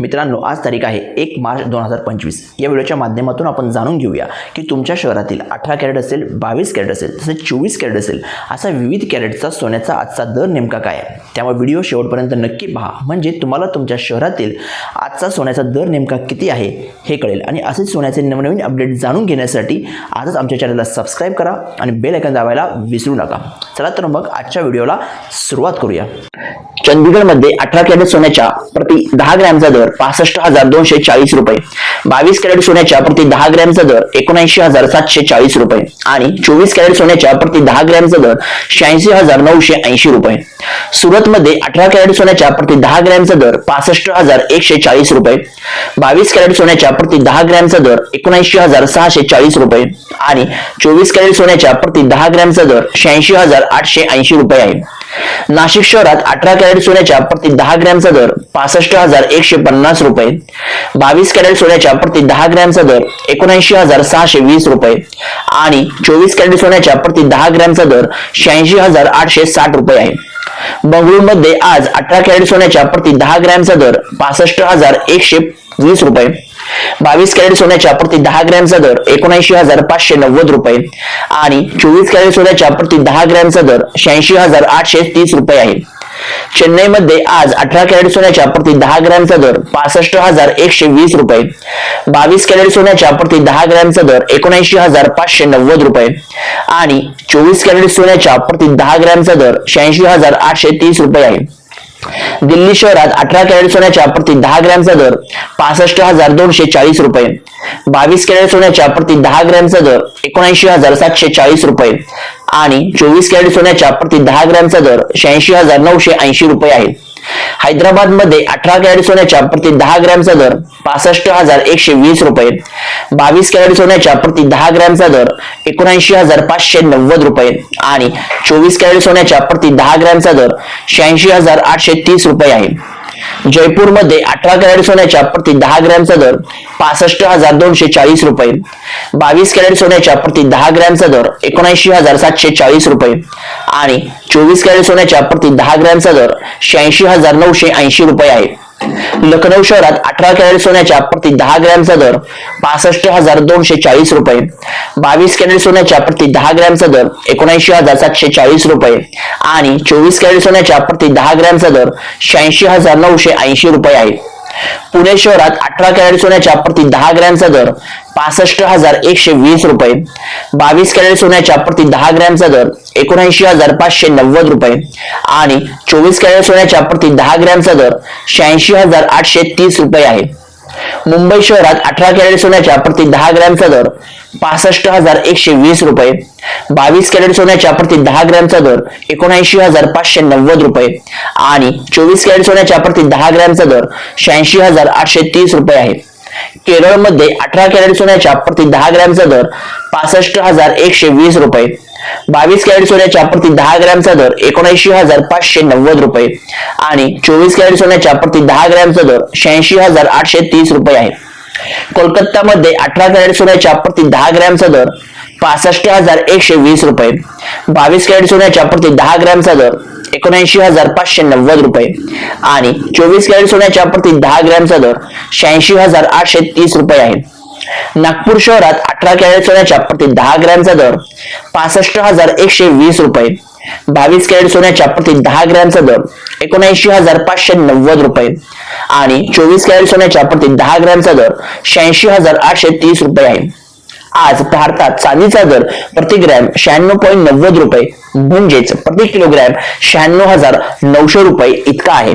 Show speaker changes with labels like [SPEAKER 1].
[SPEAKER 1] मित्रांनो आज तारीख आहे एक मार्च दोन हजार पंचवीस. या व्हिडिओच्या माध्यमातून आपण जाणून घेऊया की तुमच्या शहरातील अठरा कॅरेट असेल बावीस कॅरेट असेल तसेच चोवीस कॅरेट असेल असा विविध कॅरेटचा सोन्याचा आजचा दर नेमका काय आहे? त्यामुळे व्हिडिओ शेवटपर्यंत नक्की पहा. म्हणजे तुम्हाला तुमच्या शहरातील आजचा सोन्याचा दर नेमका किती आहे हे कळेल. आणि असेच सोन्याचे नवनवीन अपडेट जाणून घेण्यासाठी आजच आमच्या चॅनलला सबस्क्राईब करा आणि बेल आयकन दाबायला विसरू नका. चला तर मग आजच्या व्हिडिओला सुरुवात करूया. चंदीगडमध्ये अठरा कॅरेट सोन्याच्या प्रति दहा ग्रॅमचा दर पासष्ट हजार दोनशे चाळीस रुपये. बावीस कॅरेट सोन्याच्या प्रति दहा ग्रॅमचा दर एकोणऐंशी हजार सातशे चाळीस रुपये. आणि चोवीस कॅरेट सोन्याच्या प्रति दहा ग्रॅमचा दर शहाऐंशी हजार नऊशे ऐंशी रुपये. सुरतमध्ये अठरा कॅरेट सोन्याच्या प्रति दहा ग्रॅमचा दर पासष्ट हजार एकशे चाळीस रुपये. बावीस कॅरेट सोन्याच्या प्रति दहा ग्रॅमचा दर एकोणऐंशी हजार सहाशे चाळीस रुपये आणि चोवीस कॅरेट सोन्याच्या प्रति दहा ग्रॅमचा दर शहाऐंशी हजार आठशे ऐंशी रुपये आहे. नाशिक शहरात अठरा कॅरेट सोन्याच्या प्रति दहा ग्रॅमचा दर पासष्ट हजार एकशे पन्नास रुपये. बावीस कॅरेट सोन्याच्या प्रति दहा ग्रॅमचा दर एकोणऐंशी हजार सहाशे वीस रुपये आणि चोवीस कॅरेट सोन्याच्या प्रति दहा ग्रॅमचा दर शहाऐंशी हजार आठशे साठ रुपये आहे. बंगळुरूमध्ये आज अठरा कॅरेट सोन्याच्या प्रति दहा ग्रॅमचा दर पासष्ट हजार एकशे वीस रुपये. बावीस कॅरेट सोन्याच्या प्रति दहा ग्रॅमचा दर एकोणऐंशी हजार पाचशे नव्वद रुपये. आणि चोवीस कॅरेट सोन्याच्या प्रति दहा ग्रॅमचा दर शहाऐंशी हजार आठशे तीस रुपये आहे. चेन्नईमध्ये आज अठरा कॅरेट सोन्याच्या प्रति दहा ग्रॅमचा दर पासष्ट हजार एकशे वीस रुपये. बावीस कॅरेट सोन्याच्या प्रति दहा ग्रॅमचा दर एकोणऐंशी हजार पाचशे नव्वद रुपये. आणि चोवीस कॅरेट सोन्याच्या प्रति दहा ग्रॅमचा दर शहाऐंशी हजार आठशे तीस रुपये आहे. दिल्ली शहरात अठरा कॅरेट सोन्याच्या प्रति दहा ग्रॅमचा दर पासष्ट हजार दोनशे चाळीस रुपये. बावीस कॅरेट सोन्याच्या प्रति दहा ग्रॅमचा दर एकोणऐंशी हजार सातशे चाळीस रुपये. आणि चोवीस कॅरेट सोन्याच्या प्रति दहा ग्रॅमचा दर शहाऐंशी हजार नऊशे ऐंशी रुपये आहे. हैदराबादमध्ये अठरा कॅरेट सोन्याच्या प्रति दहा ग्रॅमचा दर पासष्ट हजार एकशे वीस रुपये. बावीस कॅरेट सोन्याच्या प्रति दहा ग्रॅमचा दर एकोणऐंशी हजार पाचशे नव्वद रुपये. आणि चोवीस कॅरेट सोन्याच्या प्रति दहा ग्रॅमचा दर शहाऐंशी हजार आठशे तीस रुपये आहे. जयपूरमध्ये अठरा कॅरेट सोन्याच्या प्रति दहा ग्रॅमचा दर पासष्ट हजार दोनशे चाळीस रुपये. बावीस कॅरेट सोन्याच्या प्रति दहा ग्रॅमचा दर एकोणऐंशी हजार सातशे चाळीस रुपये. आणि चोवीस कॅरेट सोन्याच्या प्रति दहा ग्रॅमचा दर शहाऐंशी हजार नऊशे ऐंशी रुपये आहे. लखनौ शहरात अठरा कॅरेट सोन्याच्या प्रति दहा ग्रॅमचा दर पासष्ट हजार दोनशे चाळीस रुपये. बावीस कॅरेट सोन्याच्या प्रति दहा ग्रॅमचा दर एकोणऐंशी हजार सातशे चाळीस रुपये. आणि चोवीस कॅरेट सोन्याच्या प्रति दहा ग्रॅमचा दर शहाऐंशी हजार नऊशे ऐंशी रुपये आहे. पुणे शहरात अठरा कॅरेट सोन्याच्या प्रति दहा ग्रॅमचा दर पासष्ट हजार एकशे वीस रुपये. बावीस कॅरेट सोन्याच्या प्रति दहा ग्रॅमचा दर एकोणऐंशी हजार पाचशे नव्वद रुपये. आणि चोवीस कॅरेट सोन्याच्या प्रति दहा ग्रॅमचा दर शहाऐंशी हजार आठशे तीस रुपये आहे. मुंबई शहरात अठरा कॅरेट सोन्याच्या प्रति दहा ग्रॅमचा दर पासष्ट हजार एकशे वीस रुपये. बावीस कॅरेट सोन्याच्या प्रति दहा ग्रॅमचा दर एकोणऐंशी हजार पाचशे नव्वद रुपये. आणि चोवीस कॅरेट सोन्याच्या प्रति दहा ग्रॅमचा दर शहाऐंशी हजार आठशे तीस रुपये आहे. केरळमध्ये अठरा कॅरेट सोन्याच्या प्रति दहा ग्रॅमचा दर पासष्ट हजार एकशे वीस रुपये. बावीस कॅरेट सोन्याच्या प्रति दहा ग्रॅमचा दर एकोणऐंशी हजार पाचशे नव्वद रुपये. आणि चोवीस कॅरेट सोन्याच्या प्रति दहा ग्रॅमचा दर शहाऐंशी हजार आठशे तीस रुपये आहे. कोलकातामध्ये अठरा कॅरेट सोन्याच्या प्रति दहा ग्रॅमचा दर पासष्ट हजार एकशे वीस रुपये. बावीस कॅरेट सोन्याच्या प्रति दहा ग्रॅमचा दर एकोणऐंशी हजार पाचशे नव्वद रुपये. आणि चोवीस कॅरेट सोन्याच्या प्रति दहा ग्रॅमचा दर शहाऐंशी हजार आठशे तीस रुपये आहे. नागपूर शहरात अठरा कॅरेट सोन्याच्या प्रति दहा ग्रॅमचा दर पासष्ट हजार एकशे वीस रुपये. बावीस कॅरेट सोन्याच्या प्रति दहा ग्रॅमचा दर एकोणऐंशी हजार पाचशे नव्वद रुपये. आणि चोवीस कॅरेट सोन्याच्या प्रति दहा ग्रॅमचा दर शहाऐंशी हजार आठशे तीस रुपये आहे. आज भारतात चांदीचा दर प्रति ग्रॅम शहाण्णव पॉईंट नव्वद रुपये म्हणजेच प्रति किलोग्रॅम शहाण्णव हजार नऊशे रुपये इतका आहे.